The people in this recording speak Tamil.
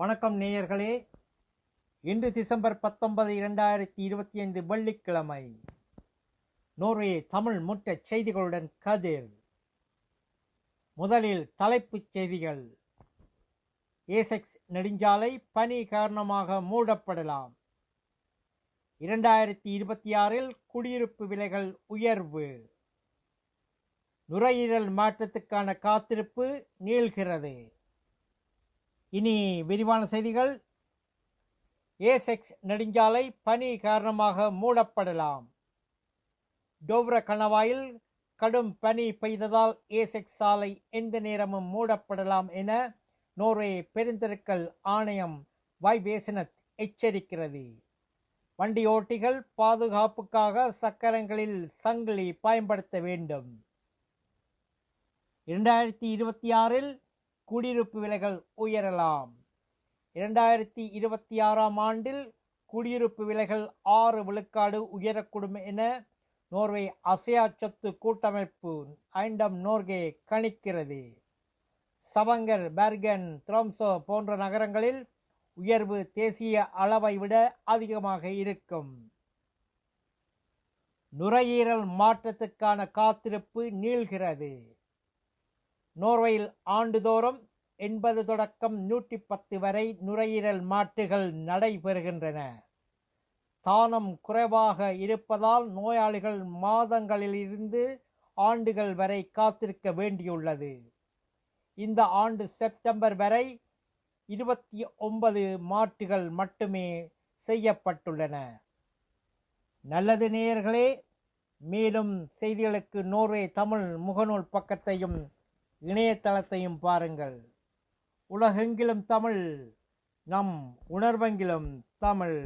வணக்கம் நேயர்களே. இன்று டிசம்பர் பத்தொன்பது இரண்டாயிரத்தி இருபத்தி ஐந்து வெள்ளிக்கிழமை. நோர்வே தமிழ் முட்ட செய்திகளுடன் கதிர். முதலில் தலைப்புச் செய்திகள். ஏசெக்ஸ் நெடுஞ்சாலை பனி காரணமாக மூடப்படலாம். இரண்டாயிரத்தி இருபத்தி ஆறில் குடியிருப்பு விலைகள் உயர்வு. நுரையீரல் மாற்றத்துக்கான காத்திருப்பு நீள்கிறது. இனி விரிவான செய்திகள். ஏசெக்ஸ் நெடுஞ்சாலை பனி காரணமாக மூடப்படலாம். டோவ்ர கணவாயில் கடும் பனி பெய்ததால் ஏசெக்ஸ் சாலை எந்த நேரமும் மூடப்படலாம் என நோர்வே பெருந்தெருக்கல் ஆணையம் வைவேசனத் எச்சரிக்கிறது. வண்டி ஓட்டிகள் பாதுகாப்புக்காக சக்கரங்களில் சங்கிலி பயன்படுத்த வேண்டும். இரண்டாயிரத்தி இருபத்தி ஆறில் குடியிருப்பு விலைகள் உயரலாம். இரண்டாயிரத்தி இருபத்தி ஆறாம் ஆண்டில் குடியிருப்பு விலைகள் ஆறு விழுக்காடு உயரக்கூடும் என நோர்வே அசையா சொத்து கூட்டமைப்பு ஐண்டம் நோர்கே கணிக்கிறது. சவங்கர் பெர்கன் த்ரோம்சோ போன்ற நகரங்களில் உயர்வு தேசிய அளவை விட அதிகமாக இருக்கும். நுரையீரல் மாற்றத்துக்கான காத்திருப்பு நீள்கிறது. நோர்வேயில் ஆண்டுதோறும் எண்பது தொடக்கம் நூற்றி பத்து வரை நுரையீரல் மாற்றுகள் நடைபெறுகின்றன. தானம் குறைவாக இருப்பதால் நோயாளிகள் மாதங்களிலிருந்து ஆண்டுகள் வரை காத்திருக்க வேண்டியுள்ளது. இந்த ஆண்டு செப்டம்பர் வரை இருபத்தி ஒன்பது மாற்றுகள் மட்டுமே செய்யப்பட்டுள்ளன. நல்லது நேயர்களே மேலும் செய்திகளுக்கு நோர்வே தமிழ் முகநூல் பக்கத்தையும் இணையதளத்தையும் பாருங்கள். உலகெங்கிலும் தமிழ் நம் உணர்வெங்கிலும் தமிழ்.